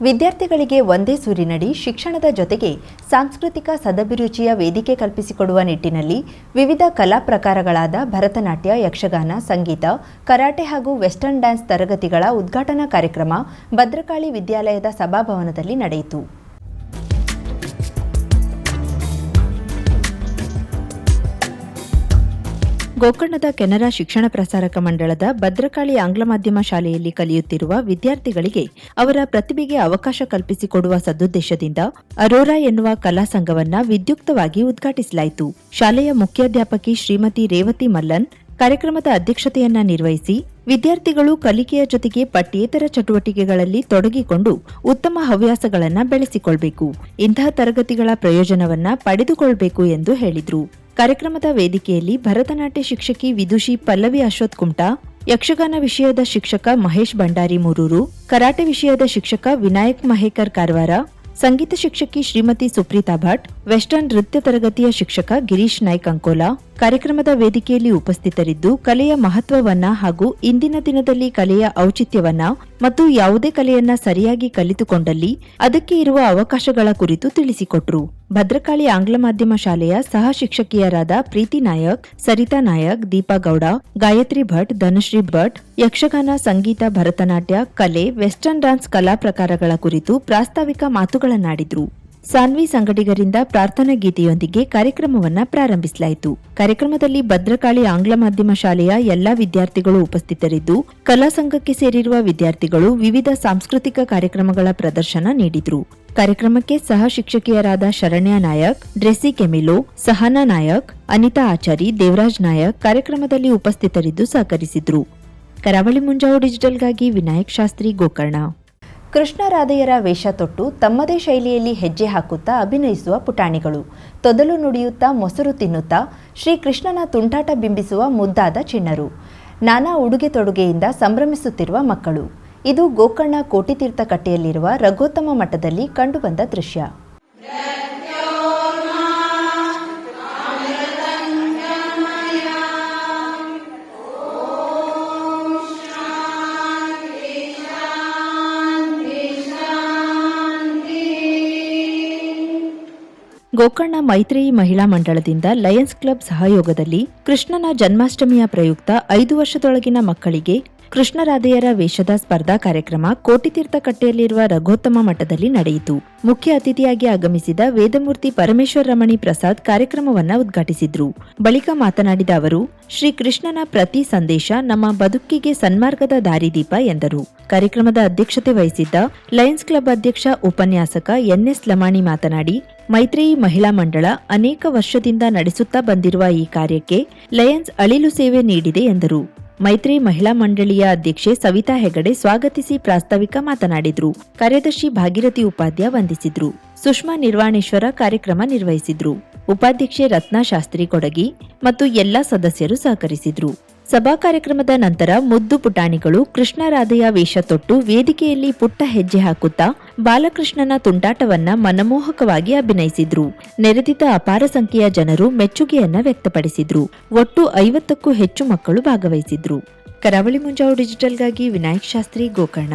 ವಿದ್ಯಾರ್ಥಿಗಳಿಗೆ ಒಂದೇ ಸೂರಿನಡಿ ಶಿಕ್ಷಣದ ಜೊತೆಗೆ ಸಾಂಸ್ಕೃತಿಕ ಸದಭಿರುಚಿಯ ವೇದಿಕೆ ಕಲ್ಪಿಸಿಕೊಡುವ ನಿಟ್ಟಿನಲ್ಲಿ ವಿವಿಧ ಕಲಾ ಪ್ರಕಾರಗಳಾದ ಭರತನಾಟ್ಯ, ಯಕ್ಷಗಾನ, ಸಂಗೀತ, ಕರಾಟೆ ಹಾಗೂ ವೆಸ್ಟರ್ನ್ ಡ್ಯಾನ್ಸ್ ತರಗತಿಗಳ ಉದ್ಘಾಟನಾ ಕಾರ್ಯಕ್ರಮ ಭದ್ರಕಾಳಿ ವಿದ್ಯಾಲಯದ ಸಭಾಭವನದಲ್ಲಿ ನಡೆಯಿತು. ಗೋಕರ್ಣದ ಕೆನರಾ ಶಿಕ್ಷಣ ಪ್ರಸಾರಕ ಮಂಡಳದ ಭದ್ರಕಾಳಿ ಆಂಗ್ಲ ಮಾಧ್ಯಮ ಶಾಲೆಯಲ್ಲಿ ಕಲಿಯುತ್ತಿರುವ ವಿದ್ಯಾರ್ಥಿಗಳಿಗೆ ಅವರ ಪ್ರತಿಭೆಗೆ ಅವಕಾಶ ಕಲ್ಪಿಸಿಕೊಡುವ ಸದುದ್ದೇಶದಿಂದ ಅರೋರಾ ಎನ್ನುವ ಕಲಾ ಸಂಘವನ್ನ ವಿದ್ಯುಕ್ತವಾಗಿ ಉದ್ಘಾಟಿಸಲಾಯಿತು. ಶಾಲೆಯ ಮುಖ್ಯಾಧ್ಯಾಪಕಿ ಶ್ರೀಮತಿ ರೇವತಿ ಮಲ್ಲನ್ ಕಾರ್ಯಕ್ರಮದ ಅಧ್ಯಕ್ಷತೆಯನ್ನ ನಿರ್ವಹಿಸಿ ವಿದ್ಯಾರ್ಥಿಗಳು ಕಲಿಕೆಯ ಜೊತೆಗೆ ಪಠ್ಯೇತರ ಚಟುವಟಿಕೆಗಳಲ್ಲಿ ತೊಡಗಿಕೊಂಡು ಉತ್ತಮ ಹವ್ಯಾಸಗಳನ್ನು ಬೆಳೆಸಿಕೊಳ್ಬೇಕು. ಇಂತಹ ತರಗತಿಗಳ ಪ್ರಯೋಜನವನ್ನ ಪಡೆದುಕೊಳ್ಬೇಕು ಎಂದು ಹೇಳಿದ್ರು. ಕಾರ್ಯಕ್ರಮದ ವೇದಿಕೆಯಲ್ಲಿ ಭರತನಾಟ್ಯ ಶಿಕ್ಷಕಿ ವಿದುಷಿ ಪಲ್ಲವಿ ಅಶ್ವಥ್ ಕುಮಟಾ, ಯಕ್ಷಗಾನ ವಿಷಯದ ಶಿಕ್ಷಕ ಮಹೇಶ್ ಭಂಡಾರಿ ಮೂರೂರು, ಕರಾಟೆ ವಿಷಯದ ಶಿಕ್ಷಕ ವಿನಾಯಕ್ ಮಹೇಕರ್ ಕಾರವಾರ, ಸಂಗೀತ ಶಿಕ್ಷಕಿ ಶ್ರೀಮತಿ ಸುಪ್ರೀತಾ ಭಟ್, ವೆಸ್ಟರ್ನ್ ನೃತ್ಯ ತರಗತಿಯ ಶಿಕ್ಷಕ ಗಿರೀಶ್ ನಾಯ್ಕ್ ಅಂಕೋಲಾ, ಕಾರ್ಯಕ್ರಮದ ವೇದಿಕೆಯಲ್ಲಿ ಉಪಸ್ಥಿತರಿದ್ದು ಕಲೆಯ ಮಹತ್ವವನ್ನ ಹಾಗೂ ಇಂದಿನ ದಿನದಲ್ಲಿ ಕಲೆಯ ಔಚಿತ್ಯವನ್ನ ಮತ್ತು ಯಾವುದೇ ಕಲೆಯನ್ನ ಸರಿಯಾಗಿ ಕಲಿತುಕೊಂಡಲ್ಲಿ ಅದಕ್ಕೆ ಇರುವ ಅವಕಾಶಗಳ ಕುರಿತು ತಿಳಿಸಿಕೊಟ್ರು. ಭದ್ರಕಾಳಿ ಆಂಗ್ಲ ಮಾಧ್ಯಮ ಶಾಲೆಯ ಸಹ ಶಿಕ್ಷಕಿಯರಾದ ಪ್ರೀತಿ ನಾಯಕ್, ಸರಿತಾ ನಾಯಕ್, ದೀಪಾ ಗೌಡ, ಗಾಯತ್ರಿ ಭಟ್, ಧನಶ್ರೀ ಭಟ್, ಯಕ್ಷಗಾನ, ಸಂಗೀತ, ಭರತನಾಟ್ಯ, ಕಲೆ, ವೆಸ್ಟರ್ನ್ ಡಾನ್ಸ್ ಕಲಾ ಪ್ರಕಾರಗಳ ಕುರಿತು ಪ್ರಾಸ್ತಾವಿಕ ಮಾತುಗಳನ್ನಾಡಿದ್ರು. ಸಾನ್ವಿ ಸಂಘಟಿಗರಿಂದ ಪ್ರಾರ್ಥನಾ ಗೀತೆಯೊಂದಿಗೆ ಕಾರ್ಯಕ್ರಮವನ್ನ ಪ್ರಾರಂಭಿಸಲಾಯಿತು. ಕಾರ್ಯಕ್ರಮದಲ್ಲಿ ಭದ್ರಕಾಳಿ ಆಂಗ್ಲ ಮಾಧ್ಯಮ ಶಾಲೆಯ ಎಲ್ಲಾ ವಿದ್ಯಾರ್ಥಿಗಳು ಉಪಸ್ಥಿತರಿದ್ದು, ಕಲಾ ಸಂಘಕ್ಕೆ ಸೇರಿರುವ ವಿದ್ಯಾರ್ಥಿಗಳು ವಿವಿಧ ಸಾಂಸ್ಕೃತಿಕ ಕಾರ್ಯಕ್ರಮಗಳ ಪ್ರದರ್ಶನ ನೀಡಿದ್ರು. ಕಾರ್ಯಕ್ರಮಕ್ಕೆ ಸಹ ಶಿಕ್ಷಕಿಯರಾದ ಶರಣ್ಯ ನಾಯಕ್, ಡ್ರೆಸ್ಸಿ ಕೆಮಿಲೋ, ಸಹನಾ ನಾಯಕ್, ಅನಿತಾ ಆಚಾರಿ, ದೇವರಾಜ್ ನಾಯಕ್ ಕಾರ್ಯಕ್ರಮದಲ್ಲಿ ಉಪಸ್ಥಿತರಿದ್ದು ಸಹಕರಿಸಿದ್ರು. ಕರಾವಳಿ ಮುಂಜಾವು ಡಿಜಿಟಲ್ಗಾಗಿ ವಿನಾಯಕ್ ಶಾಸ್ತ್ರಿ ಗೋಕರ್ಣ. ಕೃಷ್ಣರಾಧೆಯರ ವೇಷ ತೊಟ್ಟು ತಮ್ಮದೇ ಶೈಲಿಯಲ್ಲಿ ಹೆಜ್ಜೆ ಹಾಕುತ್ತಾ ಅಭಿನಯಿಸುವ ಪುಟಾಣಿಗಳು. ತೊದಲು ನುಡಿಯುತ್ತಾ ಮೊಸರು ತಿನ್ನುತ್ತಾ ಶ್ರೀಕೃಷ್ಣನ ತುಂಟಾಟ ಬಿಂಬಿಸುವ ಮುದ್ದಾದ ಚಿಣ್ಣರು. ನಾನಾ ಉಡುಗೆ ತೊಡುಗೆಯಿಂದ ಸಂಭ್ರಮಿಸುತ್ತಿರುವ ಮಕ್ಕಳು. ಇದು ಗೋಕರ್ಣ ಕೋಟಿತೀರ್ಥ ಕಟ್ಟೆಯಲ್ಲಿರುವ ರಘೋತ್ತಮ ಮಠದಲ್ಲಿ ಕಂಡುಬಂದ ದೃಶ್ಯ. ಗೋಕರ್ಣ ಮೈತ್ರೇಯಿ ಮಹಿಳಾ ಮಂಡಳದಿಂದ ಲಯನ್ಸ್ ಕ್ಲಬ್ ಸಹಯೋಗದಲ್ಲಿ ಕೃಷ್ಣನ ಜನ್ಮಾಷ್ಟಮಿಯ ಪ್ರಯುಕ್ತ ಐದು ವರ್ಷದೊಳಗಿನ ಮಕ್ಕಳಿಗೆ ಕೃಷ್ಣರಾಧೆಯರ ವೇಷದ ಸ್ಪರ್ಧಾ ಕಾರ್ಯಕ್ರಮ ಕೋಟಿತೀರ್ಥ ಕಟ್ಟೆಯಲ್ಲಿರುವ ರಘೋತ್ತಮ ಮಠದಲ್ಲಿ ನಡೆಯಿತು. ಮುಖ್ಯ ಅತಿಥಿಯಾಗಿ ಆಗಮಿಸಿದ ವೇದಮೂರ್ತಿ ಪರಮೇಶ್ವರ ರಮಣಿ ಪ್ರಸಾದ್ ಕಾರ್ಯಕ್ರಮವನ್ನ ಉದ್ಘಾಟಿಸಿದ್ರು. ಬಳಿಕ ಮಾತನಾಡಿದ ಅವರು, ಶ್ರೀ ಕೃಷ್ಣನ ಪ್ರತಿ ಸಂದೇಶ ನಮ್ಮ ಬದುಕಿಗೆ ಸನ್ಮಾರ್ಗದ ದಾರಿದೀಪ ಎಂದರು. ಕಾರ್ಯಕ್ರಮದ ಅಧ್ಯಕ್ಷತೆ ವಹಿಸಿದ್ದ ಲಯನ್ಸ್ ಕ್ಲಬ್ ಅಧ್ಯಕ್ಷ, ಉಪನ್ಯಾಸಕ ಎನ್ಎಸ್ ಲಮಾಣಿ ಮಾತನಾಡಿ, ಮೈತ್ರೇಯಿ ಮಹಿಳಾ ಮಂಡಳ ಅನೇಕ ವರ್ಷದಿಂದ ನಡೆಸುತ್ತಾ ಬಂದಿರುವ ಈ ಕಾರ್ಯಕ್ಕೆ ಲಯನ್ಸ್ ಅಳಿಲು ಸೇವೆ ನೀಡಿದೆ ಎಂದರು. ಮೈತ್ರಿ ಮಹಿಳಾ ಮಂಡಳಿಯ ಅಧ್ಯಕ್ಷೆ ಸವಿತಾ ಹೆಗಡೆ ಸ್ವಾಗತಿಸಿ ಪ್ರಾಸ್ತಾವಿಕ ಮಾತನಾಡಿದ್ರು. ಕಾರ್ಯದರ್ಶಿ ಭಾಗೀರಥಿ ಉಪಾಧ್ಯ ವಂದಿಸಿದ್ರು. ಸುಷ್ಮಾ ನಿರ್ವಾಣೇಶ್ವರ ಕಾರ್ಯಕ್ರಮ ನಿರ್ವಹಿಸಿದ್ರು. ಉಪಾಧ್ಯಕ್ಷೆ ರತ್ನಾ ಶಾಸ್ತ್ರಿ ಕೊಡಗಿ ಮತ್ತು ಎಲ್ಲಾ ಸದಸ್ಯರು ಸಹಕರಿಸಿದ್ರು. ಸಭಾ ಕಾರ್ಯಕ್ರಮದ ನಂತರ ಮುದ್ದು ಪುಟಾಣಿಗಳು ಕೃಷ್ಣರಾಧೆಯ ವೇಷ ತೊಟ್ಟು ವೇದಿಕೆಯಲ್ಲಿ ಪುಟ್ಟ ಹೆಜ್ಜೆ ಹಾಕುತ್ತಾ ಬಾಲಕೃಷ್ಣನ ತುಂಟಾಟವನ್ನ ಮನಮೋಹಕವಾಗಿ ಅಭಿನಯಿಸಿದ್ರು. ನೆರೆದಿದ್ದ ಅಪಾರ ಸಂಖ್ಯೆಯ ಜನರು ಮೆಚ್ಚುಗೆಯನ್ನ ವ್ಯಕ್ತಪಡಿಸಿದ್ರು. ಒಟ್ಟು ಐವತ್ತಕ್ಕೂ ಹೆಚ್ಚು ಮಕ್ಕಳು ಭಾಗವಹಿಸಿದ್ರು. ಕರಾವಳಿ ಮುಂಜಾವು ಡಿಜಿಟಲ್ಗಾಗಿ ವಿನಾಯಕ್ ಶಾಸ್ತ್ರಿ ಗೋಕರ್ಣ.